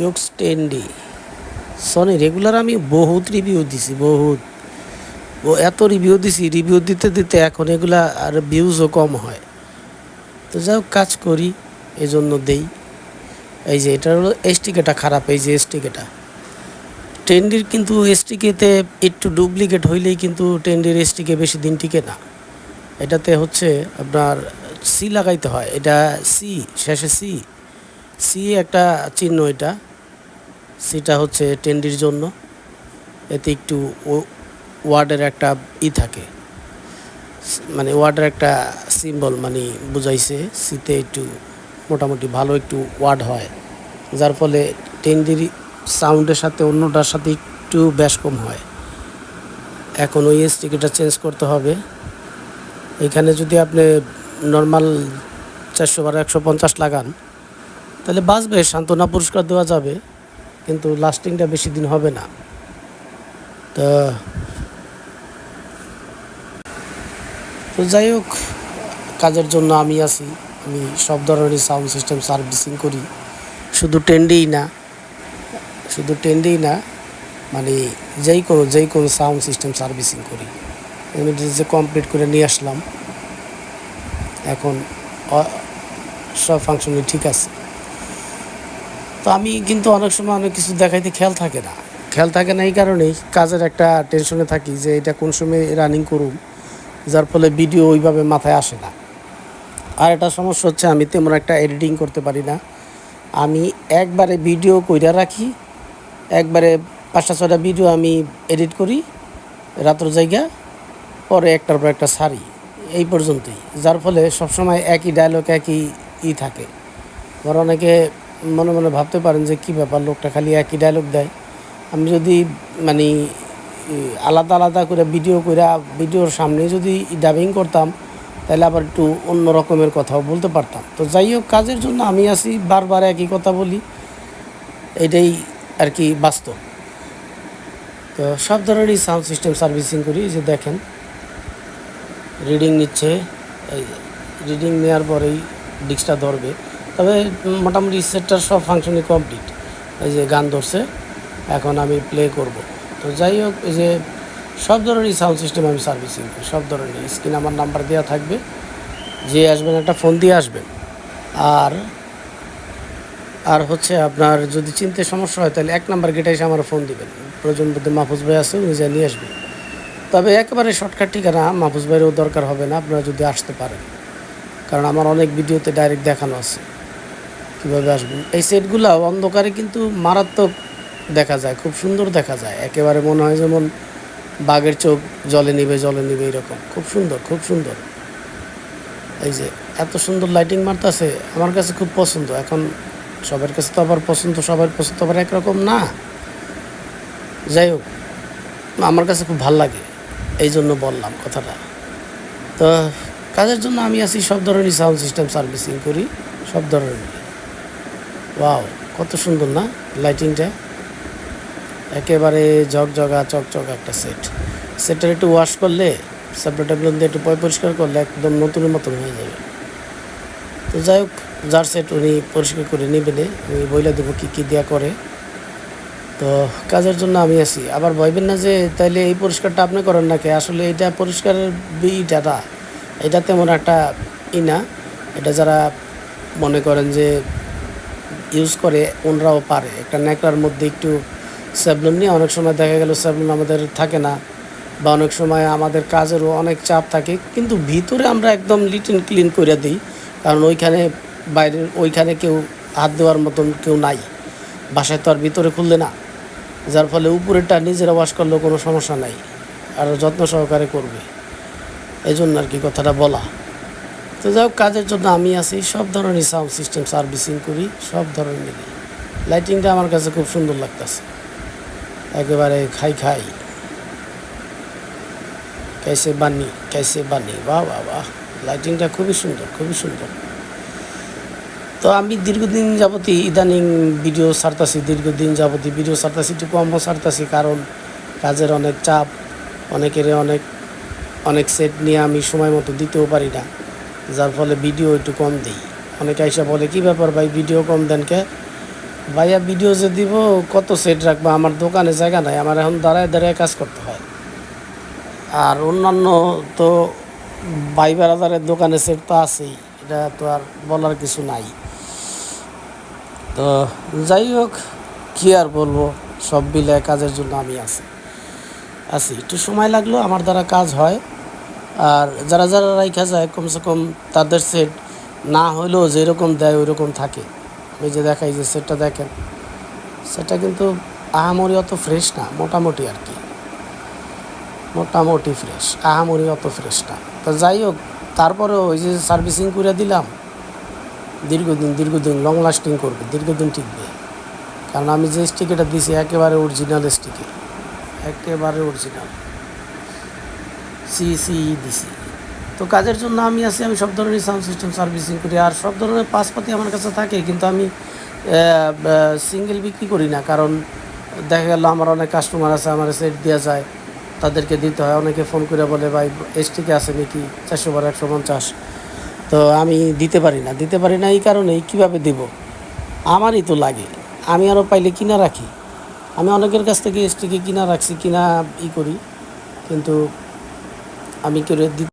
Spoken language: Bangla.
Jokes ten D Sony regular আমি বহুত রিভিউ দিছি, বহুত। ও এত রিভিউ দিছি রিভিউ দিতে দিতে এখন এগুলা আর ভিউজও কম হয়। তো যাই হোক কাজ করি এই জন্য দেই। এই যে, এটা হলো এসটিকেটা খারাপ, এই যে এসটিকেটা টেন্ডির কিন্তু এসটিকেতে একটু ডুপ্লিকেট হইলেই কিন্তু টেন্ডির এসটিকে বেশি দিন টিকে না। এটাতে হচ্ছে আপনার সি লাগাইতে হয়, এটা সি শেষে সি সি একটা চিহ্ন এটা। সিটা হচ্ছে টেন্ডির জন্য। এতে একটু ওয়ার্ডের একটা ই থাকে। মানে ওয়ার্ডের একটা সিম্বল মানে বুঝাইছে, সিতে একটু মোটামুটি ভালো একটু ওয়ার্ড হয়। যার ফলে টেন্ডির সাউন্ডের সাথে অন্যটার সাথে একটু ব্যাস কম হয়। এখন ওই স্টিকেটা চেঞ্জ করতে হবে। এখানে যদি আপনি নর্মাল চারশো বারো একশো পঞ্চাশ লাগান, তাহলে বাঁচবে, সান্ত্বনা পুরস্কার দেওয়া যাবে। কিন্তু লাস্টিংটা বেশি দিন হবে না। তো তো যাই হোক, কাজের জন্য আমি আছি। আমি সব ধরনের সাউন্ড সিস্টেম সার্ভিসিং করি। শুধু টেন্ডেই না, শুধু টেন্ডেই না মানে যেই কোনো যেই কোনো সাউন্ড সিস্টেম সার্ভিসিং করি। যে কমপ্লিট করে নিয়ে আসলাম। এখন সব ফাংশনই ঠিক আছে। তো আমি কিন্তু অনেক সময় অনেক কিছু দেখাইতে খেয়াল থাকে না। খেয়াল থাকে না এই কারণেই কাজের একটা টেনশনে থাকি যে এটা কোন সময় রানিং করুম, যার ফলে ভিডিও ওইভাবে মাথায় আসে না। আর একটা সমস্যা হচ্ছে আমি তেমন একটা এডিটিং করতে পারি না। আমি একবারে ভিডিও কইরা রাখি, একবারে পাঁচটা ছটা ভিডিও আমি এডিট করি, রাত্র জায়গা, পরে একটার পর একটা সারি, এই পর্যন্তই। যার ফলে সবসময় একই ডায়লগ একই ই থাকে। আবার অনেকে মনে মনে ভাবতে পারেন যে কী ব্যাপার, লোকটা খালি একই ডায়লগ দেয়। আমি যদি মানে আলাদা আলাদা করে ভিডিও করে ভিডিওর সামনে যদি ডাবিং করতাম, তাহলে আবার একটু অন্য রকমের কথাও বলতে পারতাম। তো যাই হোক, কাজের জন্য আমি আসি বারবার একই কথা বলি। এটাই আর কি বাস্তব। তো সব ধরনেরই সাউন্ড সিস্টেম সার্ভিসিং করি যে দেখেন। রিডিং নিচ্ছে, এই রিডিং নেওয়ার পরেই ডিস্কটা ধরবে। তবে মোটামুটি সেটটার সব ফাংশনই কমপ্লিট এই যে গান ধরছে, এখন আমি প্লে করব। তো যাই হোক, এই যে সব ধরনেরই সাউন্ড সিস্টেম আমি সার্ভিসিং করি, সব ধরনের। স্ক্রিন আমার নাম্বার দেওয়া থাকবে, যে আসবেন একটা ফোন দিয়ে আসবেন। আর আর হচ্ছে আপনার যদি চিনতে সমস্যা হয়, তাহলে এক নাম্বার গেটে এসে আমার ফোন দিবেন। প্রয়োজন মধ্যে মাহফুজ ভাই আছে, উনি যা নিয়ে আসবেন তবে একেবারে শর্টকাট ঠিকানা মাহফুজ ভাইয়েরও দরকার হবে না, আপনারা যদি আসতে পারেন। কারণ আমার অনেক ভিডিওতে ডাইরেক্ট দেখানো আছে। কীভাবে আসবেন এই সেটগুলো অন্ধকারে কিন্তু মারাত্মক দেখা যায়, খুব সুন্দর দেখা যায়। একেবারে মনে হয় যেমন বাঘের চোখ জলে নিবে জলে নিবে এরকম। খুব সুন্দর খুব সুন্দর। এই যে এত সুন্দর লাইটিং মারতেছে, আমার কাছে খুব পছন্দ। এখন সবার কাছে তো আবার পছন্দ, সবার পছন্দ আবার একরকম না। যাই হোক, আমার কাছে খুব ভালো লাগে, এই জন্য বললাম কথাটা। তো কাজের জন্য আমি আছি, সব ধরনের সাউন্ড সিস্টেম সার্ভিসিং করি, সব ধরনের। ওয়াও কত সুন্দর না? লাইটিংটা একেবারে ঝকঝকা, চকচকা একটা সেট সেটটা একটু ওয়াশ করলে সাবলেটেবল দিয়ে একটু পয় পরিষ্কার করলে একদম নতুনের মতন হয়ে যাবে। তো যাই হোক, যার সেট উনি পরিষ্কার করে নেবেন আমি বইলে দেবো কী কী দেওয়া করে। তো কাজের জন্য আমি আছি। আবার ভাইবেন না যে, তাইলে এই পরিষ্কারটা আপনি করেন নাকি? আসলে এটা পরিষ্কারের বিটাটা এটা তেমন একটা ই না। এটা যারা মনে করেন যে ইউজ করে, ওনরাও পারে। একটা ন্যাকড়ার মধ্যে একটু স্যাবলন নিয়ে অনেক সময় দেখা গেল স্যাবলন আমাদের থাকে না, বা অনেক সময় আমাদের কাজেরও অনেক চাপ থাকে, কিন্তু ভিতরে আমরা একদম লিটিন ক্লিন করে দিই, কারণ ওইখানে বাইরের, ওইখানে কেউ হাত দেওয়ার মতন কেউ নাই। বাসায় তো আর ভিতরে খুললে না, যার ফলে উপরেরটা নিজেরা ওয়াশ করলেও কোনো সমস্যা নাই, আর যত্ন সহকারে করবে। এই জন্য আর কি কথাটা বলা। তো যাই হোক, কাজের জন্য আমি আছি। সব ধরনের সাউন্ড সিস্টেম সার্ভিসিং করি, সব ধরনের লাইটিংটা আমার কাছে খুব সুন্দর লাগতেছে। একেবারে খাই খাই। কেসে বানি কেসে বানি, বাহ বাহ বাহ। লাইটিংটা খুবই সুন্দর খুবই সুন্দর। তো আমি দীর্ঘদিন যাবতী ইদানিং ভিডিও সারতাছি দীর্ঘদিন যাবতী ভিডিও সারতাছি একটু কমও সারতাছি কারণ কাজের অনেক চাপ, অনেকের অনেক অনেক সেট নিয়ে আমি সময় মতো দিতেও পারি না। যার ফলে ভিডিও একটু কম দিই। অনেকে এসে বলে, কী ব্যাপার ভাই ভিডিও কম দেন কে? ভাইয়া ভিডিও যে দিব, কত সেট রাখব? আমার দোকানে জায়গা নাই, আমার এখন দাঁড়ায় দাঁড়ায় কাজ করতে হয়। আর অন্যান্য তো ভাই বেড়াদারের দোকানে সেট তো আছেই, এটা তো আর বলার কিছু নাই। তো যাই হোক, কী আর বলব, সব মিলে কাজের জন্য আমি আছি। আছি। একটু সময় লাগল, আমার দ্বারা কাজ হয়। আর যারা যারা রাইখা যায়, কমসে কম তাদের সেট না হলেও যেরকম দেয় ওই রকম থাকে। ওই যে দেখাই যে সেটটা দেখেন সেটা কিন্তু আহামরি অত ফ্রেশ না, মোটামুটি আর কি। মোটামুটি ফ্রেশ আহামরি অত ফ্রেশ না। তো যাই হোক, তারপরে ওই যে সার্ভিসিং করে দিলাম, দীর্ঘদিন দীর্ঘদিন লং লাস্টিং করবে, দীর্ঘদিন টিকবে। কারণ আমি যে স্টিকেটা দিছি, একেবারে অরিজিনাল স্টিকে একেবারে অরিজিনাল সি সি দিছি তো কাজের জন্য আমি আছি, আমি সব ধরনের সাউন্ড সিস্টেম সার্ভিসিং করি। আর সব ধরনের পাসপাতি আমার কাছে থাকে, কিন্তু আমি সিঙ্গেল বিক্রি করি না। কারণ দেখা গেল আমার অনেক কাস্টমার আছে, আমার সেট দেওয়া যায়, তাদেরকে দিতে হয়। অনেকে ফোন করে বলে, ভাই এসটিকে আছে নাকি? চারশো বারো, একশো পঞ্চাশ। তো আমি দিতে পারি না। দিতে পারি না এই কারণেই কীভাবে দেব? আমারই তো লাগে। আমি আরও পাইলে কিনা রাখি। আমি অনেকের কাছ থেকে এসটিকে কিনা রাখছি, কিনা ই করি। কিন্তু আমি করে দিতে